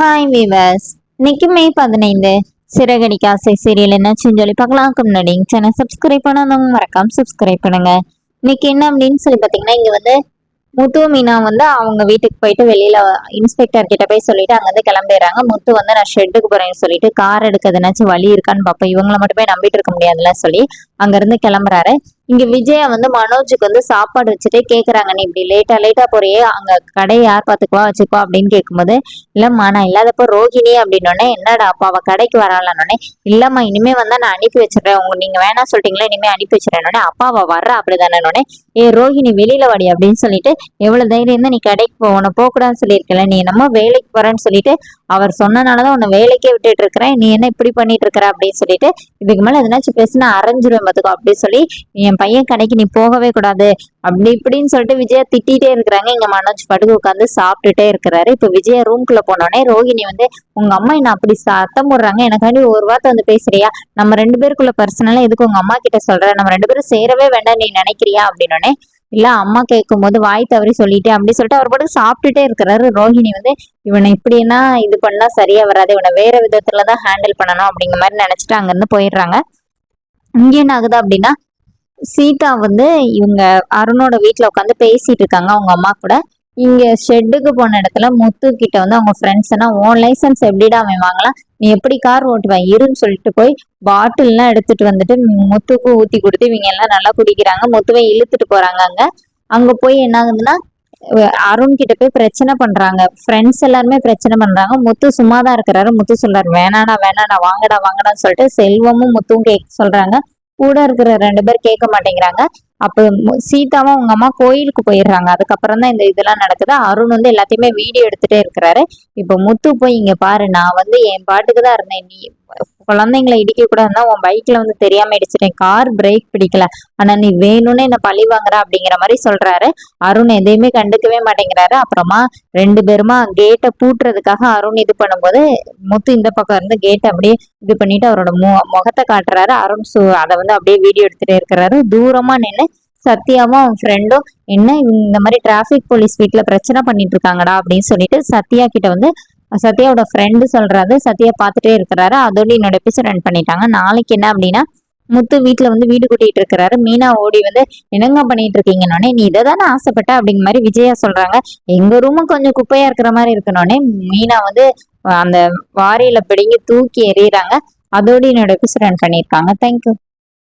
Hi viewers இன்னைக்கு மே பதினைந்து. சிறகடிக்க ஆசை சீரியல் என்னாச்சுன்னு சொல்லி பார்க்கலாம். முன்னாடி சேனல் சப்ஸ்கிரைப் பண்ணாதவங்க மறக்காம சப்ஸ்கிரைப் பண்ணுங்க. இன்னைக்கு என்ன அப்படின்னு சொல்லி பார்த்தீங்கன்னா இங்கே வந்து முத்து மீனா வந்து அவங்க வீட்டுக்கு போயிட்டு வெளியில இன்ஸ்பெக்டர் கிட்ட போய் சொல்லிட்டு அங்கேருந்து கிளம்பிடுறாங்க. முத்து வந்து நான் ஷெட்டுக்கு போறேன்னு சொல்லிட்டு கார் எடுக்கிறதுனாச்சும் வழி இருக்கான்னு பார்ப்போம் இவங்களை மட்டுமே நம்பிட்டு இருக்க முடியாதுல சொல்லி அங்கேருந்து கிளம்புறாரு. இங்க விஜயா வந்து மனோஜுக்கு வந்து சாப்பாடு வச்சுட்டு கேக்குறாங்க. நீ இப்படி லேட்டா லேட்டா போறியே அங்க கடையை யார் பாத்துக்குவா வச்சுக்குவா? அப்படின்னு கேட்கும்போது இல்லம்மா நான் இல்லாதப்போ ரோஹிணி அப்படின்னோடனே என்னடா அப்பா அவ கடைக்கு வராளானோடனே இல்லம்மா இனிமே வந்தா நான் அனுப்பி வச்சிடறேன். உங்க நீங்க வேணா சொல்லிட்டீங்களா இனிமே அனுப்பி வச்சிடறேன் அப்பா அவ வர்ற அப்படிதானே ஏ ரோஹிணி வெளியில வாடி அப்படின்னு சொல்லிட்டு எவ்வளவு தைரியம் தான் நீ கடைக்கு போ போக கூடாதுன்னு சொல்லியிருக்கல. நீ என்னமோ வேலைக்கு போறேன்னு சொல்லிட்டு அவர் சொன்னனாலதான் உன்னை வேலைக்கே விட்டுட்டு இருக்கிறேன். நீ என்ன இப்படி பண்ணிட்டு இருக்கிற? அப்படின்னு சொல்லிட்டு இதுக்கு மேல எதனாச்சும் பேசினா அரைஞ்சிருவேன் பார்த்துக்கோ அப்படின்னு சொல்லி என் பையன் கடைக்கு நீ போகவே கூடாது. அப்படி இப்படின்னு சொல்லிட்டு விஜயா திட்டிகிட்டே இருக்கிறாங்க. இங்க மனோஜ் படுகு உட்காந்து சாப்பிட்டுட்டே இருக்கிறாரு. இப்ப விஜயா ரூம்குள்ள போனோடனே ரோஹிணி வந்து உங்க அம்மா என்ன அப்படி சத்தம் போடுறாங்க? எனக்காண்டி ஒரு வார்த்தை வந்து பேசுறியா? நம்ம ரெண்டு பேருக்குள்ள பர்சனலா எதுக்கு உங்க அம்மா கிட்ட சொல்ற? நம்ம ரெண்டு பேரும் சேரவே வேண்டாம் நீ நினைக்கிறியா? அப்படின்னோடனே இல்ல அம்மா கேட்கும் போது வாய் தவறி சொல்லிட்டு அப்படி சொல்லிட்டு அவர் போட்டு சாப்பிட்டுட்டே இருக்கிறாரு. ரோஹிணி வந்து இவனை இப்படின்னா இது பண்ணா சரியா வராது. இவனை வேற விதத்துலதான் ஹேண்டில் பண்ணணும் அப்படிங்கிற மாதிரி நினைச்சிட்டு அங்கிருந்து போயிடுறாங்க. இங்க என்ன ஆகுது அப்படின்னா சீதா வந்து இவங்க அருணோட வீட்டுல உட்காந்து பேசிட்டு இருக்காங்க. அவங்க அம்மா கூட. இங்க ஷெட்டுக்கு போன இடத்துல முத்து கிட்ட வந்து அவங்க ஃப்ரெண்ட்ஸ் எல்லாம் ஓன் லைசன்ஸ் எப்படிடா அவன் வாங்கலாம் நீ எப்படி கார் ஓட்டுவேன் இருன்னு சொல்லிட்டு போய் பாட்டில் எல்லாம் எடுத்துட்டு வந்துட்டு முத்துக்கு ஊத்தி கொடுத்து இவங்க எல்லாம் நல்லா குடிக்கிறாங்க. முத்துவை இழுத்துட்டு போறாங்க அங்க. அங்க போய் என்ன ஆகுதுன்னா அருண் கிட்ட போய் பிரச்சனை பண்றாங்க. ஃப்ரெண்ட்ஸ் எல்லாருமே பிரச்சனை பண்றாங்க. முத்து சும்மா தான் இருக்கிறாரு. முத்து சொல்றாரு வேணாடா வேணாடா வாங்கடா வாங்கடான்னு சொல்லிட்டு செல்வமும் முத்துவும் கேட்க சொல்றாங்க. கூட இருக்கிற ரெண்டு பேர் கேட்க மாட்டேங்கிறாங்க. அப்போ சீதாவும் அவங்க அம்மா கோயிலுக்கு போயிடுறாங்க. அதுக்கப்புறம் தான் இந்த இதெல்லாம் நடக்குது. அருண் வந்து எல்லாத்தையுமே வீடியோ எடுத்துட்டே இருக்கிறாரு. இப்போ முத்து போய் இங்க பாரு நான் வந்து என் பாட்டுக்கு தான் இருந்தேன். நீ குழந்தைங்களை இடிக்க கூடாதுன்னா உன் பைக்ல வந்து தெரியாம இடிச்சிட்டேன். கார் பிரேக் பிடிக்கல. ஆனா நீ வேணும்னு என்ன பழி வாங்குற அப்படிங்கிற மாதிரி சொல்றாரு. அருண் எதையுமே கண்டுக்கவே மாட்டேங்கிறாரு. அப்புறமா ரெண்டு பேருமா கேட்டை பூட்டுறதுக்காக அருண் இது பண்ணும்போது முத்து இந்த பக்கம் இருந்து கேட்டை அப்படியே இது பண்ணிட்டு அவரோட மு முகத்தை காட்டுறாரு. அருண் சு அதை வந்து அப்படியே வீடியோ எடுத்துட்டே இருக்கிறாரு. தூரமா நின்று சத்யாவும் அவன் ஃப்ரெண்டும் என்ன இந்த மாதிரி டிராபிக் போலீஸ் வீட்டுல பிரச்சனை பண்ணிட்டு இருக்காங்கடா? அப்படின்னு சொல்லிட்டு சத்யா கிட்ட வந்து சத்யாவோட ஃப்ரெண்டு சொல்றாரு. சத்யா பார்த்துட்டே இருக்கிறாரு. அதோட என்னோட எபிசோட் ரன் பண்ணிட்டாங்க. நாளைக்கு என்ன அப்படின்னா முத்து வீட்டுல வந்து வீடு கூட்டிட்டு இருக்கிறாரு. மீனா ஓடி வந்து என்னங்க பண்ணிட்டு இருக்கீங்கன்னொடனே நீ இதை தானே ஆசைப்பட்ட? அப்படிங்கிற மாதிரி விஜயா சொல்றாங்க. எங்க ரூமும் கொஞ்சம் குப்பையா இருக்கிற மாதிரி இருக்கணும்னே மீனா வந்து அந்த வாரியில பிடிங்கி தூக்கி எறிகிறாங்க அதோட என்னோட எபிசோட் ரன் பண்ணியிருக்காங்க. தேங்க்யூ